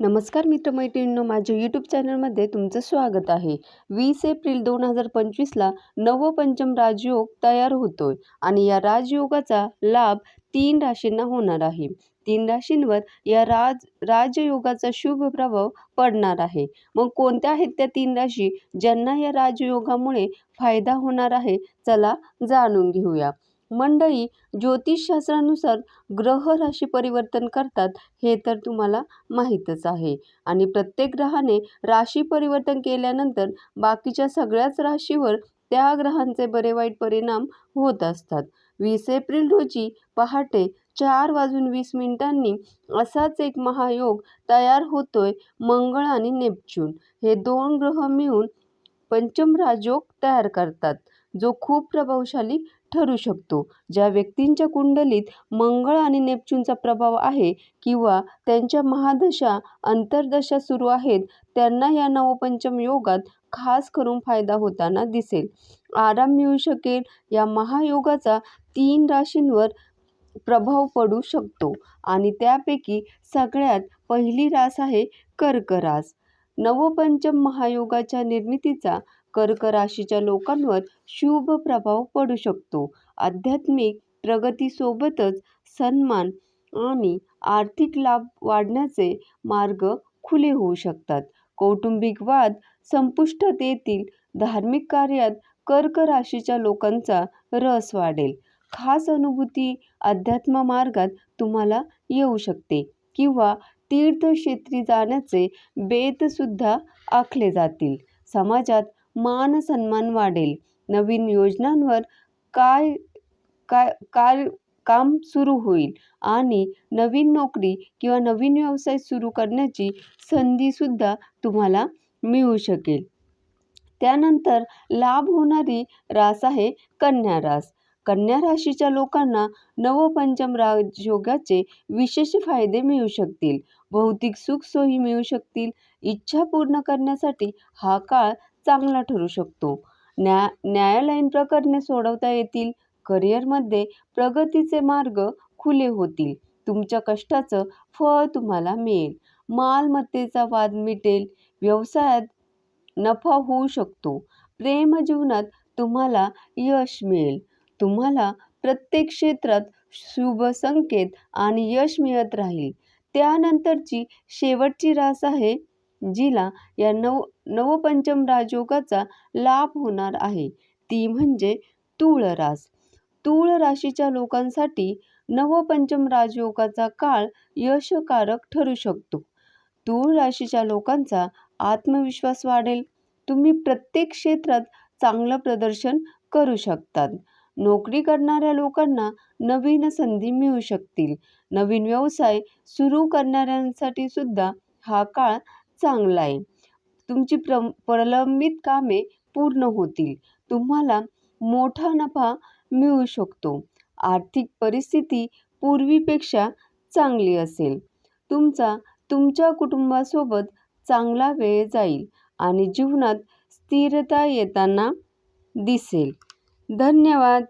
नमस्कार मित्रमैत्रिणींनो माझ्या यूट्यूब चॅनलमध्ये तुमचं स्वागत आहे. वीस एप्रिल दोन हजार पंचवीसला नवपंचम राजयोग तयार होतोय आणि या राजयोगाचा लाभ तीन राशींना होणार आहे. तीन राशींवर या राज राजयोगाचा शुभ प्रभाव पडणार आहे. मग कोणत्या आहेत त्या तीन राशी ज्यांना या राजयोगामुळे फायदा होणार आहे? चला जाणून घेऊया. मंडळी ज्योतिषशास्त्रानुसार ग्रह राशी परिवर्तन करतात हे तर तुम्हाला माहीतच आहे. आणि प्रत्येक ग्रहाने राशी परिवर्तन केल्यानंतर बाकीच्या सगळ्याच राशीवर त्या ग्रहांचे बरे वाईट परिणाम होत असतात. वीस एप्रिल रोजी पहाटे चार वाजून वीस मिनिटांनी असाच एक महायोग तयार होतोय मंगळ आणि नेपच्यून. हे दोन ग्रह मिळून पंचम राजयोग तयार करतात जो खूप प्रभावशाली ठरू शकतो. ज्या व्यक्तींच्या कुंडलीत मंगळ आणि नेपच्यूनचा प्रभाव आहे किंवा त्यांच्या महादशा अंतर्दशा सुरू आहेत त्यांना या नवपंचम योगात खास करून फायदा होताना दिसेल. आराम मिळू शकेल या महायोगाचा तीन राशींवर प्रभाव पडू शकतो आणि त्यापैकी सगळ्यात पहिली रास आहे कर्क रास नवपंचम महायोगाच्या निर्मितीचा कर्क राशीच्या लोकांवर शुभ प्रभाव पडू शकतो. आध्यात्मिक प्रगतीसोबतच सन्मान आणि आर्थिक लाभ वाढण्याचे मार्ग खुले होऊ शकतात. कौटुंबिक वाद संपुष्टात येतील धार्मिक कार्यात कर्क राशीच्या लोकांचा रस वाढेल. खास अनुभूती अध्यात्म मार्गात तुम्हाला येऊ शकते किंवा तीर्थक्षेत्री जाण्याचे बेतसुद्धा आखले जातील. समाजात मान सन्मान वाढेल. नवीन योजनांवर काय काय काय काम सुरू होईल? आणि नवीन नोकरी किंवा नवीन व्यवसाय सुरू करण्याची संधीसुद्धा तुम्हाला मिळू शकेल. त्यानंतर लाभ होणारी रास आहे कन्या रास. कन्या राशीच्या लोकांना नवपंचम राजयोगाचे विशेष फायदे मिळू शकतील. भौतिक सुखसोयी मिळू शकतील. इच्छा पूर्ण करण्यासाठी हा काळ चांगला ठरू शकतो. न्या न्यायालयीन प्रकरणे सोडवता येतील. करिअरमध्ये प्रगतीचे मार्ग खुले होतील. तुमच्या कष्टाचं फळ तुम्हाला मिळेल. मालमत्तेचा वाद मिटेल. व्यवसायात नफा होऊ शकतो. प्रेमजीवनात तुम्हाला यश मिळेल. तुम्हाला प्रत्येक क्षेत्रात शुभ संकेत आणि यश मिळत राहील. त्यानंतरची शेवटची रास आहे जिला या नव नवपंचम राजयोगाचा लाभ होणार आहे. ती म्हणजे तूळ रास. तूळ राशीच्या लोकांसाठी नवपंचम राजयोगाचा काळ यशकारक ठरू शकतो. तूळ राशीच्या लोकांचा आत्मविश्वास वाढेल. तुम्ही प्रत्येक क्षेत्रात चांगलं प्रदर्शन करू शकतात. नोकरी करणाऱ्या लोकांना नवीन संधी मिळू शकतील. नवीन व्यवसाय सुरू करणाऱ्यांसाठी सुद्धा हा काळ चांगला आहे. तुमची प्र प्रलंबित कामे पूर्ण होतील. तुम्हाला मोठा नफा मिळू शकतो. आर्थिक परिस्थिती पूर्वीपेक्षा चांगली असेल. तुमचा तुमच्या कुटुंबासोबत चांगला वेळ जाईल आणि जीवनात स्थिरता येताना दिसेल. धन्यवाद.